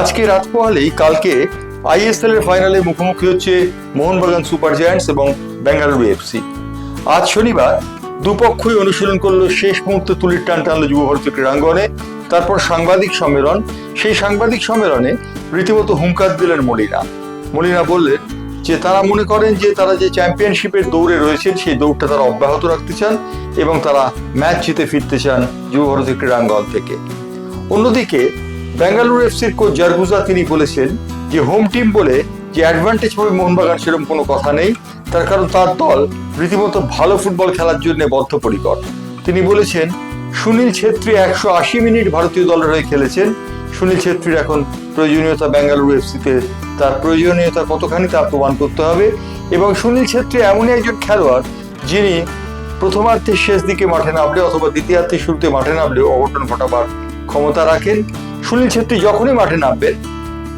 আজকে রাত পোহালেই কালকে আইএসএল এর ফাইনালে মুখোমুখি হচ্ছে মোহনবাগান সুপার জায়ান্টস এবং বেঙ্গালুরু এফসি আজ শনিবার দুপক্ষই অনুশীলন করল শেষ মুহূর্তে তুলির টান টানলো যুব ভারতীয় ক্রীড়াঙ্গনে। তারপর সাংবাদিক সম্মেলন। সেই সাংবাদিক সম্মেলনে রীতিমতো হুঙ্কার দিলেন মলিনা। মলিনা বললেন যে, তারা মনে করেন যে, তারা যে চ্যাম্পিয়নশিপের দৌড়ে রয়েছেন, সেই দৌড়টা তারা অব্যাহত রাখতে চান এবং তারা ম্যাচ জিতে ফিরতে চান যুব ভারতীয় ক্রীড়াঙ্গন থেকে। অন্যদিকে বেঙ্গালুরু এফসির কোচ জারগুজা তিনি বলেছেন যে হোম টিম বলে যে অ্যাডভান্টেজ পাবে মোহনবাগান সেরকম কোনো কথা নেই। তার কারণ তার দল রীতিমতো ভালো ফুটবল খেলার জন্য বদ্ধপরিকর। তিনি বলেছেন, সুনীল ছেত্রী একশো আশি মিনিট ভারতীয় দলের হয়ে খেলেছেন। সুনীল ছেত্রীর এখন প্রয়োজনীয়তা বেঙ্গালুরু এফসিতে, তার প্রয়োজনীয়তা কতখানি তা প্রমাণ করতে হবে। এবং সুনীল ছেত্রী এমনই একজন খেলোয়াড় যিনি প্রথমার্ধের শেষ দিকে মাঠে নামলে অথবা দ্বিতীয়ার্ধের শুরুতে মাঠে নামলেও অঘটন ঘটাবার ক্ষমতা রাখেন। সুনীল ছেত্রী যখনই মাঠে নামবেন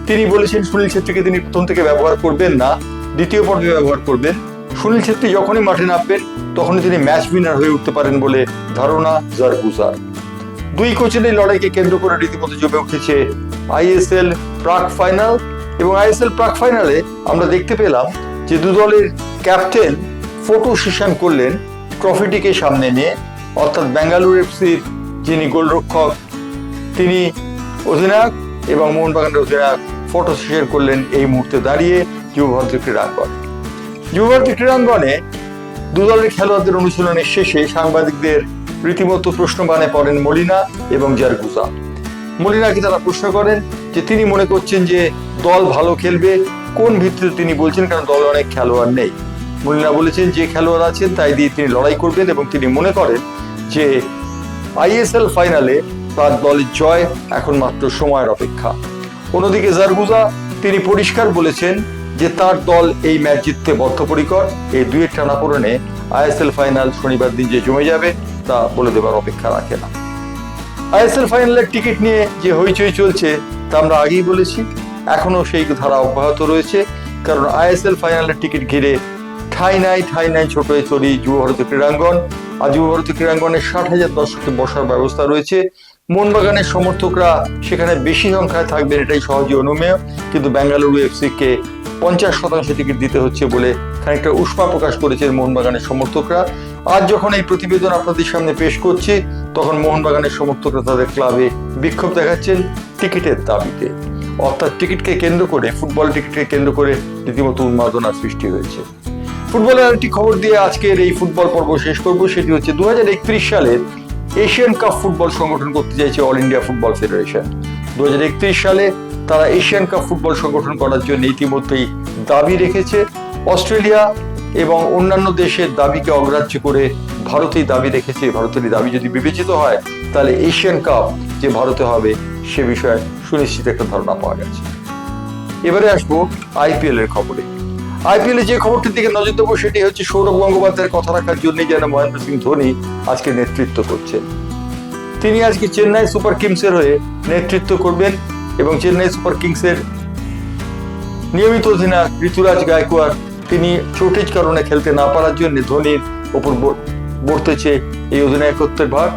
তিনি বলেছেন, সুনীল ছেত্রীকে তিনি প্রথম থেকে ব্যবহার করবেন না, দ্বিতীয় পর্বে ব্যবহার করবেন। সুনীল ছেত্রী যখনই মাঠে নামবেন, তখনই তিনি ম্যাচ উইনার হয়ে উঠতে পারেন বলে ধারণা জারগুজার দুই কোচের এই লড়াইকে কেন্দ্র করে রীতিমতো জমে উঠেছে আইএসএল প্রাক ফাইনাল এবং আইএসএল প্রাক ফাইনালে আমরা দেখতে পেলাম যে দু দলের ক্যাপ্টেন ফটো সেশন করলেন ট্রফিটিকে সামনে নিয়ে, অর্থাৎ বেঙ্গালুরু এফসির যিনি গোলরক্ষক, তিনি অধিনায়ক এবং মোহনবাগানের অধিনায়ক ফটো শেয়ার করলেন এই মুহূর্তে দাঁড়িয়ে যুব ভারতীয় ক্রীড়াঙ্গন যুব ভারতীয় ক্রীড়াঙ্গনে দু দলের খেলোয়াড়দের অনুশীলনের শেষে সাংবাদিকদের রীতিমতো প্রশ্নবানে পড়েন মলিনা এবং জারগুজা। মলিনাকে তারা প্রশ্ন করেন যে তিনি মনে করছেন যে দল ভালো খেলবে? কোন ভিত্তিতে তিনি বলছেন? কারণ দলে অনেক খেলোয়াড় নেই। মলিনা বলেছেন, যে খেলোয়াড় আছেন তাই দিয়ে তিনি লড়াই করবেন এবং তিনি মনে করেন যে আইএসএল ফাইনালে তার দলের জয় এখন মাত্র সময়ের অপেক্ষা। অন্যদিকে জারগুজা, তিনি পরিষ্কার বলেছেন যে তার দল এই ম্যাচ জিততে বদ্ধপরিকর। এই দুয়ের টানাপোড়েনে আইএসএল ফাইনাল শনিবার দিন যে জমে যাবে, তা বলে দেবার অপেক্ষা রাখে না। আইএসএল ফাইনালের টিকিট নিয়ে যে হইচই চলছে, তা আমরা আগেই বলেছি। এখনও সেই ধারা অব্যাহত রয়েছে, কারণ আইএসএল ফাইনালের টিকিট ঘিরে ঠাই নাই ঠাই নাই ছোট তরি যুব ভারতীয় ক্রীড়াঙ্গন। আর যুব ভারতীয় ক্রীড়াঙ্গনে ষাট হাজার দর্শকের বসার ব্যবস্থা রয়েছে। মোহনবাগানের সমর্থকরা সেখানে বেশি সংখ্যায় থাকবেন এটাই সহজে অনুমেয়। কিন্তু বেঙ্গালুরু এফসি কে পঞ্চাশ শতাংশ টিকিট দিতে হচ্ছে বলে খানিকটা উষ্মা প্রকাশ করেছেন মোহনবাগানের সমর্থকরা। আজ যখন এই প্রতিবেদন আপনাদের সামনে পেশ করছি, তখন মোহনবাগানের সমর্থকরা তাদের ক্লাবে বিক্ষোভ দেখাচ্ছেন টিকিটের দাবিতে। অর্থাৎ টিকিটকে কেন্দ্র করে, ফুটবল টিকিটকে কেন্দ্র করে রীতিমতো উন্মাদনা সৃষ্টি হয়েছে। ফুটবলের আরেকটি খবর দিয়ে আজকের এই ফুটবল পর্ব শেষ করব, সেটি হচ্ছে দু হাজার একত্রিশ সালের এশিয়ান কাপ ফুটবল সংগঠন করতে চাইছে অল ইন্ডিয়া ফুটবল ফেডারেশন দু হাজার একত্রিশ সালে তারা এশিয়ান কাপ ফুটবল সংগঠন করার জন্য ইতিমধ্যেই দাবি রেখেছে। অস্ট্রেলিয়া এবং অন্যান্য দেশের দাবিকে অগ্রাহ্য করে ভারতেই দাবি রেখেছে। ভারতের দাবি যদি বিবেচিত হয়, তাহলে এশিয়ান কাপ যে ভারতে হবে, সে বিষয়ে সুনিশ্চিত একটা ধারণা পাওয়া গেছে। এবারে আসব আইপিএল এর খবরে। আইপিএল যে খবরটির দিকে নজর দেবো, সেটি হচ্ছে সৌরভ গঙ্গোপাধ্যায়ের কথা রাখার জন্যই যেন মহেন্দ্র সিং ধোনি আজকে নেতৃত্ব করছেন। তিনি আজকে চেন্নাই সুপার কিংসের হয়ে নেতৃত্ব করবেন এবং চেন্নাই সুপার কিংসের নিয়মিত অধিনায়ক ঋতুরাজ গায়কোয়াড়, তিনি চোটের কারণে খেলতে না পারার জন্য ধোনির ওপর বর্তেছে এই অধিনায়কত্বের ভার।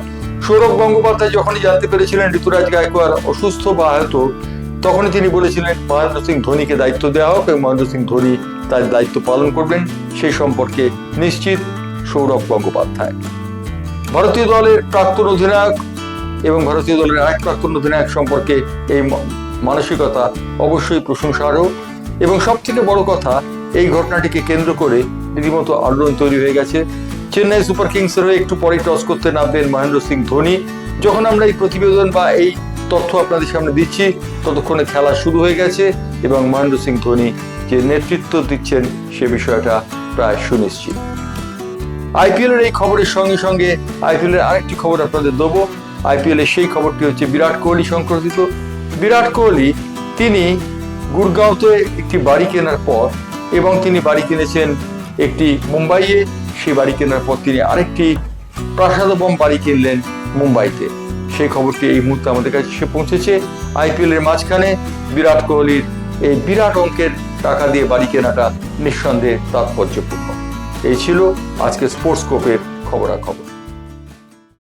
সৌরভ গঙ্গোপাধ্যায় যখনই জানতে পেরেছিলেন ঋতুরাজ গায়কোয়াড় অসুস্থ বা আহত তখনই তিনি বলেছিলেন, মহেন্দ্র সিং ধোনিকে দায়িত্ব দেওয়া হোক এবং মহেন্দ্র সিং ধোনি তার দায়িত্ব পালন করবেন সেই সম্পর্কে নিশ্চিত সৌরভ গঙ্গোপাধ্যায়। ভারতীয় দলের প্রাক্তন অধিনায়ক এবং ভারতীয় দলের আরেক প্রাক্তন অধিনায়ক সম্পর্কে এই মানসিকতা অবশ্যই প্রশংসার্হ এবং সব থেকে বড় কথা, এই ঘটনাটিকে কেন্দ্র করে রীতিমতো আলোড়ন তৈরি হয়ে গেছে। চেন্নাই সুপার কিংসের হয়ে একটু পরে টস করতে নামবেন মহেন্দ্র সিং ধোনি। যখন আমরা এই প্রতিবেদন বা এই তথ্য আপনাদের সামনে দিচ্ছি, ততক্ষণে খেলা শুরু হয়ে গেছে এবং মহেন্দ্র সিং ধোনি যে নেতৃত্ব দিচ্ছেন সে বিষয়টা প্রায় সুনিশ্চিত। আইপিএল এর এই খবরের সঙ্গে সঙ্গে আইপিএল এর আরেকটি খবর আপনাদের দেবো। আইপিএল এর সেই খবরটি হচ্ছে বিরাট কোহলি সংক্রান্ত বিরাট কোহলি, তিনি গুরগাঁওতে একটি বাড়ি কেনার পর এবং তিনি বাড়ি কিনেছেন একটি মুম্বাইয়ে। সেই বাড়ি কেনার পর তিনি আরেকটি প্রাসাদবম বাড়ি কিনলেন মুম্বাইতে। সেই খবরটি এই মুহূর্তে আমাদের কাছে এসে পৌঁছেছে। আইপিএল এর মাঝখানে বিরাট কোহলির এই বিরাট অঙ্কের টাকা দিয়ে বাড়ি কেনাটা নিঃসন্দেহে তাৎপর্যপূর্ণ। এই ছিল আজকে স্পোর্টস কোপের খবরাখবর।